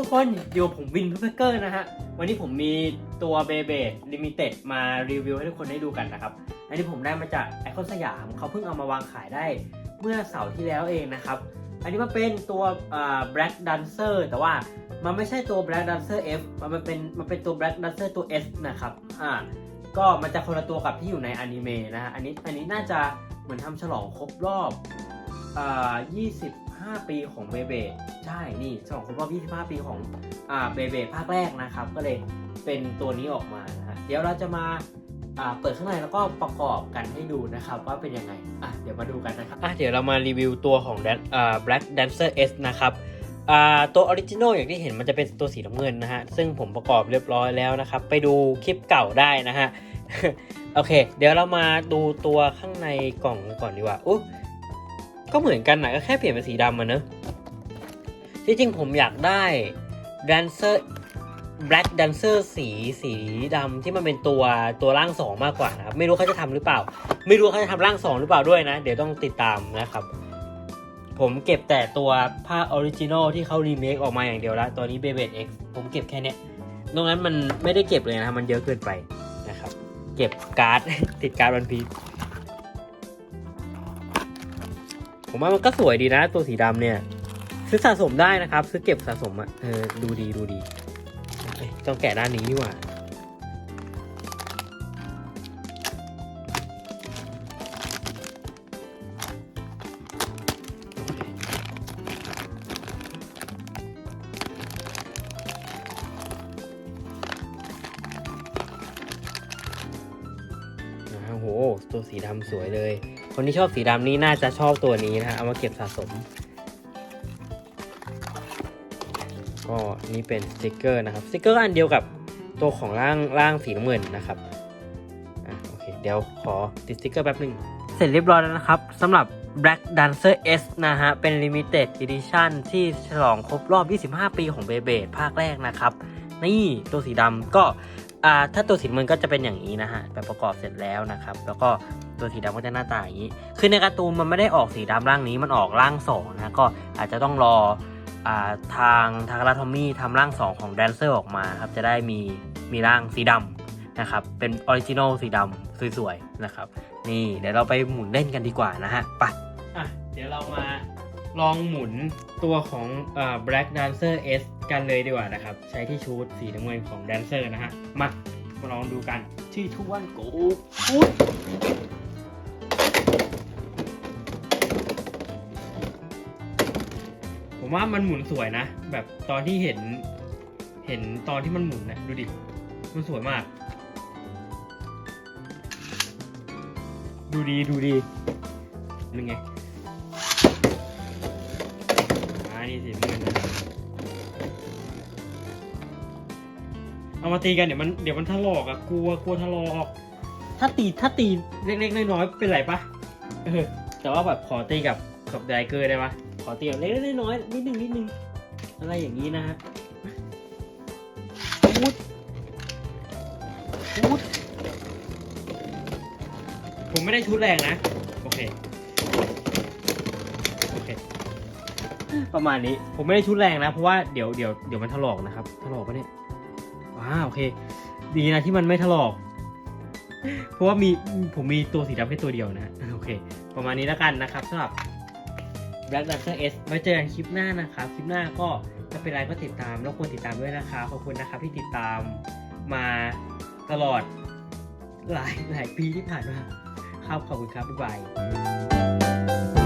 ทุกคนอยู่ผมวินพื่อเกอร์นะฮะ วันนี้ผมมีตัวเบเบดลิมิเต็ดมารีวิวให้ทุกคนได้ดูกันนะครับ อันนี้ผมได้มาจากไอคอนสยามเขาเพิ่งเอามาวางขายได้เมื่อเสาร์ที่แล้วเองนะครับ อันนี้มันเป็นตัวอ่า Black Dancer แต่ว่ามันไม่ใช่ตัว Black Dancer F มันเป็นมันเป็นตัว Black Dancer ตัว S นะครับอ่าก็มันจะคนละตัวกับที่อยู่ในอนิเมะนะฮะอันนี้อันนี้น่าจะเหมือนทำฉลองครบรอบอ่า 25 ปีของเบเบใช่ นี่ฉลองครบรอบ 25 ปีของอ่าเบเบภาคแรกนะครับ ก็เลยเป็นตัวนี้ออกมานะฮะเดี๋ยวเราจะมาอ่าเปิดข้างในแล้วก็ประกอบกันให้ดูนะครับว่าเป็นยังไง อะเดี๋ยวมาดูกันนะครับ อะเดี๋ยวเรามารีวิวตัวของ Dan อ่า Black Dancer S นะครับอ่าตัวออริจินอลอย่างที่เห็นมันจะเป็นตัวสีน้ำเงินนะฮะ ซึ่งผมประกอบเรียบร้อยแล้วนะครับ ไปดูคลิปเก่าได้นะฮะ โอเค เดี๋ยวเรามาดูตัวข้างในกล่องก่อนดีกว่า อุ๊ ก็เหมือนกันนะก็แค่เปลี่ยนเป็นสีดำมาเนอะที่จริงผมอยากได้ Dancer Black Dancer สีสีดำที่มันเป็นตัวตัวร่างสองมากกว่านะครับ ไม่รู้เขาจะทำหรือเปล่า ไม่รู้เขาจะทำร่างสองหรือเปล่าด้วยนะ เดี๋ยวต้องติดตามนะครับ ผมเก็บแต่ตัวภาคออริจินอลที่เขารีเมคออกมาอย่างเดียวล้วตัวนี้ b e b e X ผมเก็บแค่เนี้ยตรงนั้นมันไม่ได้เก็บเลยนะมันเยอะเกินไปนะครับ เก็บการ์ดติดการ์ดวันพี ผมว่ามันก็สวยดีนะตัวสีดำเนี่ย ซื้อสะสมได้นะครับ ซื้อเก็บสะสมอะเออดูดีดูดีเอ้ยต้องแกะด้านนี้ดีกว่านะฮะโห ตัวสีดำสวยเลย คนที่ชอบสีดำนี่น่าจะชอบตัวนี้นะฮะเอามาเก็บสะสม ก็นี่เป็นสติกเกอร์นะครับสติกเกอร์อันเดียวกับตัวของร่างร่างสีน้ำเงินนะครับอะโอเคเดี๋ยวขอติดสติกเกอร์แป๊บหนึ่งเสร็จเรียบร้อยแล้วนะครับสำหรับ Black Dancer S นะฮะ เป็น Limited Edition ที่ฉลองครบรอบ 25 ปีของ Beyblade ภาคแรกนะครับ นี่ตัวสีดำก็ อ่าถ้าตัวสีน้ำเงินก็จะเป็นอย่างนี้นะฮะแบบประกอบเสร็จแล้วนะครับ แล้วก็ตัวสีดำก็จะหน้าตาอย่างนี้ คือในการ์ตูนมันไม่ได้ออกสีดำร่างนี้มันออกร่างสองนะก็อาจจะต้องรออ่าทางทางลาทอมมี่ทำร่างสองของแดนเซอร์ออกมาครับจะได้มีมีร่างสีดำนะครับเป็นออริจินอลสีดำสวยๆนะครับ นี่เดี๋ยวเราไปหมุนเล่นกันดีกว่านะฮะไปอะเดี๋ยวเรามาลองหมุนตัวของอ่า Black Dancer S กันเลยดีกว่านะครับ ใช้ที่ชูดสีน้ำเงินของ Dancer นะฮะ มามาลองดูกัน ที่ทุกวันโกอุ๊ยผมว่ามันหมุนสวยนะ แบบตอนที่เห็น เห็นตอนที่มันหมุนนะดูดิ มันสวยมาก ดูดีดูดีนึงไง มาตีกันเดี๋ยวมันเดี๋ยวมันถลอกอะกลัวกลัวถลอก ถ้าตีถ้าตีเล็กๆน้อยๆเป็นไรปะเออแต่ว่าแบบขอตีกับกับไดเกอร์ได้ปะขอตีแบบเล็กๆน้อยๆนิดนึงนิดนึงอะไรอย่างนี้นะฮะพูดพูดผมไม่ได้ชุดแรงนะ โอเค โอเค ประมาณนี้ผมไม่ได้ชุดแรงนะ เพราะว่าเดี๋ยวเดี๋ยวเดี๋ยวมันถลอกนะครับถลอกปะเนี่ย ว้าโอเค ดีนะที่มันไม่ถลอก เพราะว่ามีผมมีตัวสีดำแค่ตัวเดียวนะโอเค ประมาณนี้แล้วกันนะครับสำหรับ Black Dancer S ไว้เจอกันคลิปหน้านะครับ คลิปหน้าก็ถ้าเป็นไรก็ติดตามแล้วควรติดตามด้วยนะครับขอบคุณนะครับที่ติดตามมาตลอดหลายหลายปีที่ผ่านมาครับขอบคุณครับบ๊ายบาย